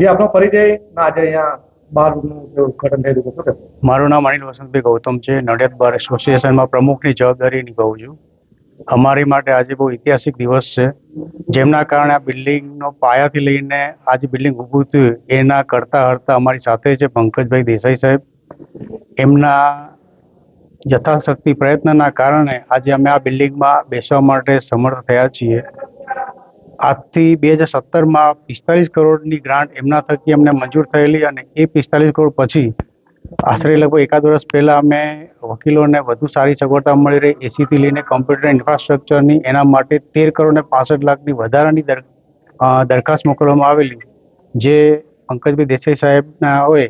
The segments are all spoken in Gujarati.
જે આપણો પરિચય ના આજે અહીંયા મારું નામ અનિલ વસંતભાઈ ગૌતમ છે. નડિયાદ બાર એસોસિએશનમાં પ્રમુખની જવાબદારી નિભાવું છું. અમારી માટે આજે બહુ ઐતિહાસિક દિવસ છે. જેમના કારણે આ બિલ્ડિંગનો પાયાથી લઈને આજે બિલ્ડિંગ ઊભું થયું, એના કરતા હરતા અમારી સાથે છે પંકજભાઈ દેસાઈ સાહેબ. એમના યથાશક્તિ પ્રયત્નના કારણે આજે અમે આ બિલ્ડિંગમાં બેસવા માટે સમર્થ થયા છીએ. આજથી બે હજાર સત્તરમાં પિસ્તાલીસ કરોડની ગ્રાન્ટ એમના થકી અમને મંજૂર થયેલી અને એ પિસ્તાલીસ કરોડ પછી આશરે લગભગ એકાદ વર્ષ પહેલાં અમે વકીલોને વધુ સારી સગવડતા મળી રહી એસીથી લઈને કમ્પ્યુટર ઇન્ફ્રાસ્ટ્રક્ચરની એના માટે તેર કરોડ ને પાસઠ લાખની વધારાની દર દરખાસ્ત મોકલવામાં આવેલી. જે પંકજભાઈ દેસાઈ સાહેબના હોય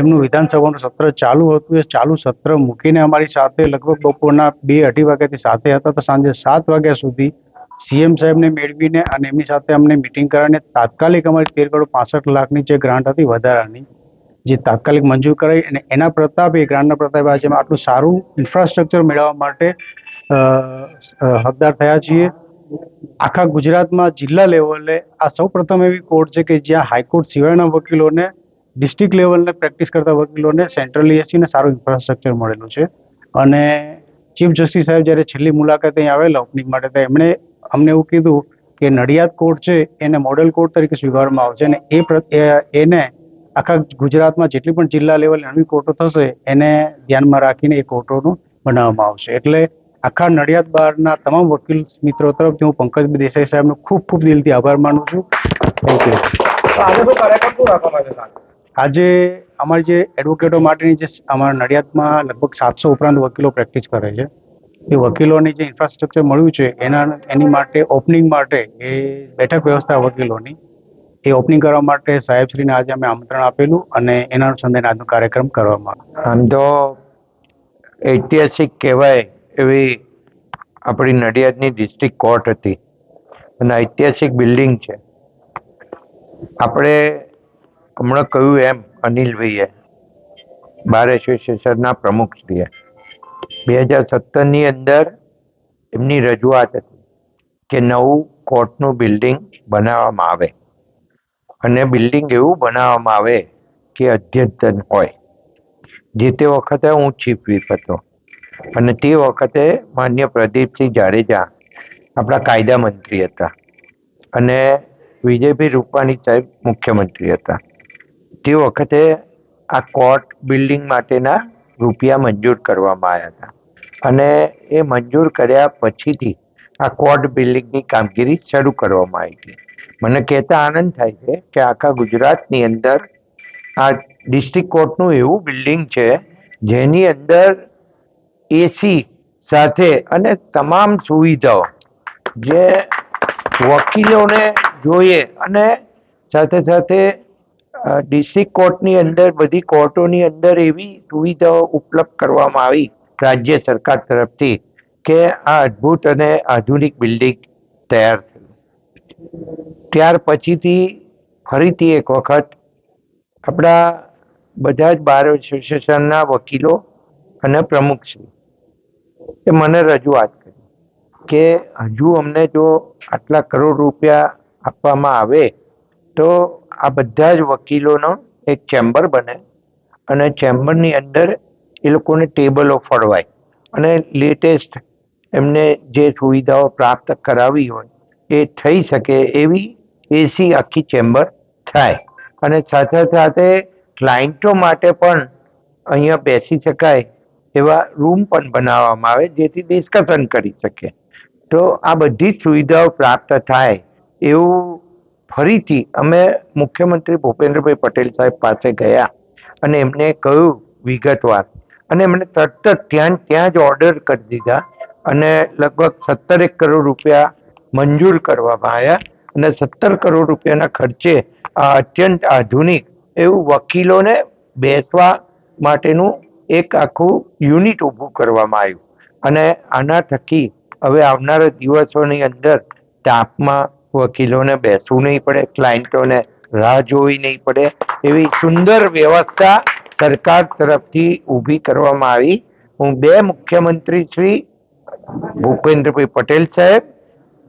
એમનું વિધાનસભાનું સત્ર ચાલુ હતું. એ ચાલુ સત્ર મૂકીને અમારી સાથે લગભગ બપોરના બે અઢી વાગ્યાથી સાથે હતા. તો સાંજે સાત વાગ્યા સુધી સીએમ સાહેબને મેળવીને અને એમની સાથે અમને મિટિંગ કરાવીને તાત્કાલિક અમારી તેર કરોડ પાસઠ લાખની જે ગ્રાન્ટ હતી વધારાની, જે તાત્કાલિક મંજૂર કરાઈ અને એના પ્રતાપે ગ્રાન્ટના પ્રતાપે આજે આટલું સારું ઇન્ફ્રાસ્ટ્રક્ચર મેળવવા માટે હકદાર થયા છીએ. આખા ગુજરાતમાં જિલ્લા લેવલે આ સૌ એવી કોર્ટ છે કે જ્યાં હાઈકોર્ટ સિવાયના વકીલોને ડિસ્ટ્રિક્ટ લેવલને પ્રેક્ટિસ કરતા વકીલોને સેન્ટ્રલી એસીને સારું ઇન્ફ્રાસ્ટ્રક્ચર મળેલું છે. અને ચીફ જસ્ટિસ સાહેબ જ્યારે છેલ્લી મુલાકાતે અહીં આવેલા ઓપનિંગ માટે, તો એમણે અમને એવું કીધું કે નડિયાદ કોર્ટ છે એને મોડેલ કોર્ટ તરીકે સ્વીકારવામાં આવશે અને એ એને આખા ગુજરાતમાં જેટલી પણ જિલ્લા લેવલે નવી કોર્ટો થશે એને ધ્યાનમાં રાખીને એ કોર્ટોનું બનાવવામાં આવશે. એટલે આખા નડિયાદ બહારના તમામ વકીલ મિત્રો તરફથી હું પંકજ દેસાઈ સાહેબનો ખૂબ ખૂબ દિલથી આભાર માનું છું. Thank you? આજે અમારી જે એડવોકેટો માટેની જે અમારા નડિયાદમાં લગભગ સાતસો ઉપરાંત વકીલો પ્રેક્ટિસ કરે છે. એ વકીલોની જે ઇન્ફ્રાસ્ટ્રક્ચર મળ્યું છે, એના, એની માટે ઓપનિંગ માટે એ બેઠક વ્યવસ્થા વકીલોની, એ ઓપનિંગ કરવા માટે સાહેબશ્રીને આજે અમે આમંત્રણ આપેલું અને એના અનુસંધાને આજનો કાર્યક્રમ કરવામાં આમ તો ઐતિહાસિક કહેવાય એવી આપણી નડિયાદની ડિસ્ટ્રિક્ટ કોર્ટ હતી. અને ઐતિહાસિક બિલ્ડિંગ છે. આપણે હમણાં કહ્યું એમ અનિલભાઈએ, બાર એસોસિએશનના પ્રમુખશ્રીએ. બે હજાર સત્તરની અંદર એમની રજૂઆત હતી કે નવું કોર્ટનું બિલ્ડિંગ બનાવવામાં આવે. અને બિલ્ડિંગ એવું બનાવવામાં આવે કે અધ્યતન હોય. જે તે વખતે હું ચીફ whip હતો. અને તે વખતે માન્ય પ્રદીપસિંહ જાડેજા આપણા કાયદા મંત્રી હતા. અને વિજયભાઈ રૂપાણી સાહેબ મુખ્યમંત્રી હતા. તે વખતે આ કોર્ટ બિલ્ડિંગ માટેના રૂપિયા મંજૂર કરવામાં આવ્યા હતા. અને એ મંજૂર કર્યા પછીથી આ કોર્ટ બિલ્ડિંગની કામગીરી શરૂ કરવામાં આવી હતી. મને કહેતા આનંદ થાય છે કે આખા ગુજરાતની અંદર આ ડિસ્ટ્રિક્ટ કોર્ટનું એવું બિલ્ડિંગ છે, જેની અંદર એસી સાથે અને તમામ સુવિધાઓ જે વકીલોને જોઈએ અને સાથે સાથે ડિસ્ટ્રિક્ટ કોર્ટની અંદર, બધી કોર્ટોની અંદર એવી સુવિધાઓ ઉપલબ્ધ કરવામાં આવી રાજ્ય સરકાર તરફથી કે આ અદ્ભુત અને આધુનિક બિલ્ડિંગ તૈયાર થયું. ત્યાર પછીથી ફરીથી એક વખત આપણા બધા જ બાર એસોસિએશનના વકીલો અને પ્રમુખશ્રી એ મને રજૂઆત કરી કે હજુ અમને જો આટલા કરોડ રૂપિયા આપવામાં આવે તો આ બધા જ વકીલોનો એક ચેમ્બર બને અને ચેમ્બરની અંદર એ લોકોને ટેબલો ફળવાય. અને લેટેસ્ટ એમને જે સુવિધાઓ પ્રાપ્ત કરાવી હોય એ થઈ શકે એવી એસી આખી ચેમ્બર થાય. અને સાથે સાથે ક્લાયન્ટો માટે પણ અહીંયા બેસી શકાય એવા રૂમ પણ બનાવવામાં આવે જેથી ડિસ્કશન કરી શકે. તો આ બધી જ સુવિધાઓ પ્રાપ્ત થાય એવું ફરીથી અમે મુખ્યમંત્રી ભૂપેન્દ્રભાઈ પટેલ સાહેબ પાસે ગયા અને એમને કહ્યું વિગતવાર. અને એમણે તરત જ ત્યાં ત્યાં જ ઓર્ડર કરી દીધા અને લગભગ સત્તરેક કરોડ રૂપિયા મંજૂર કરવામાં આવ્યા અને સત્તર કરોડ રૂપિયાના ખર્ચે આ અત્યંત આધુનિક એવું વકીલોને બેસવા માટેનું એક આખું યુનિટ ઊભું કરવામાં આવ્યું. અને આના થકી હવે આવનારા દિવસોની અંદર તાપમાં વકીલોને બેસવું નહીં પડે ક્લાયન્ટોને રાહ જોવી નહીં પડે, એવી સુંદર વ્યવસ્થા સરકાર તરફથી ઊભી કરવામાં આવી. હું બે મુખ્યમંત્રી શ્રી ભૂપેન્દ્રભાઈ પટેલ સાહેબ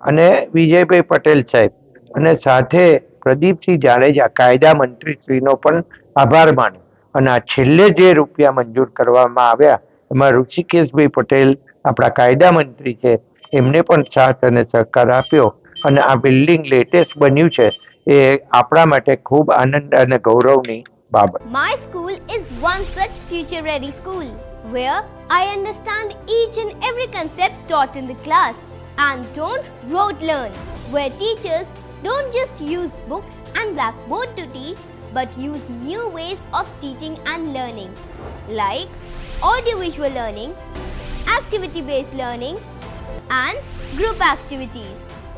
અને વિજયભાઈ પટેલ સાહેબ અને સાથે પ્રદીપસિંહ જાડેજા, કાયદા મંત્રીશ્રીનો પણ આભાર માન્યો અને આ છેલ્લે જે રૂપિયા મંજૂર કરવામાં આવ્યા, એમાં ઋષિકેશભાઈ પટેલ, આપણા કાયદા મંત્રી છે, એમને પણ સાથ અને સહકાર આપ્યો. અને આ બિલ્ડિંગ લેટેસ્ટ બન્યું છે એ આપણા માટે ખૂબ આનંદ અને ગૌરવની બાબત My school is one such future ready school where I understand each and every concept taught in the class and don't rote learn, where teachers don't just use books and blackboard to teach but use new ways of teaching and learning like audiovisual learning, activity based learning, and group activities,